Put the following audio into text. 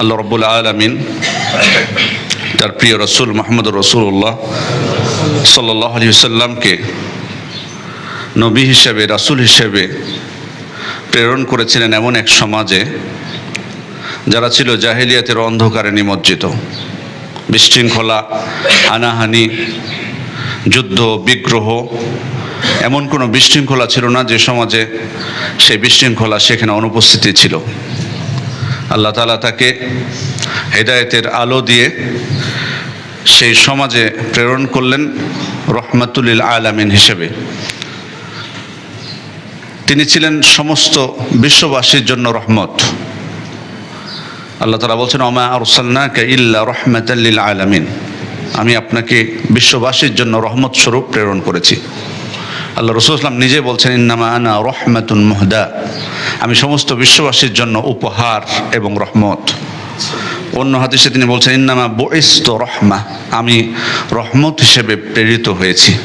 আল্লাহ রব্বুল আলমিন তার প্রিয় রসুল মোহাম্মদ রসুল্লাহ সাল্লাহ আলী সাল্লামকে নবী হিসেবে, রাসূল হিসেবে প্রেরণ করেছিলেন এমন এক সমাজে যারা ছিল জাহেলিয়াতের অন্ধকারে নিমজ্জিত। বিশৃঙ্খলা, হানাহানি, যুদ্ধ, বিগ্রহ এমন কোনো বিশৃঙ্খলা ছিল না যে সমাজে সেই বিশৃঙ্খলা সেখানে অনুপস্থিতি ছিল। আল্লাহ তালা তাকে হেদায়েতের আলো দিয়ে সেই সমাজে প্রেরণ করলেন রহমাতুল্লিল আলামিন হিসেবে। তিনি ছিলেন সমস্ত বিশ্ববাসীর জন্য রহমত। আল্লাহ তালা বলছেন অমা আরসাল্লাকে ইল্লা রহমাতাল্লিল আলামিন। আমি আপনাকে বিশ্ববাসীর জন্য রহমত স্বরূপ প্রেরণ করেছি। আল্লাহ রসুলাম নিজে বলছেন, ইন্নামা আনা রহমাতুন মহদা। আমি সমস্ত বিশ্ববাসীর জন্য উপহার এবং রহমত। অন্য হাদিসে তিনি বলছেন, ইন্নামা বইস্ত রহমা। আমি রহমত হিসেবে প্রেরিত হয়েছি।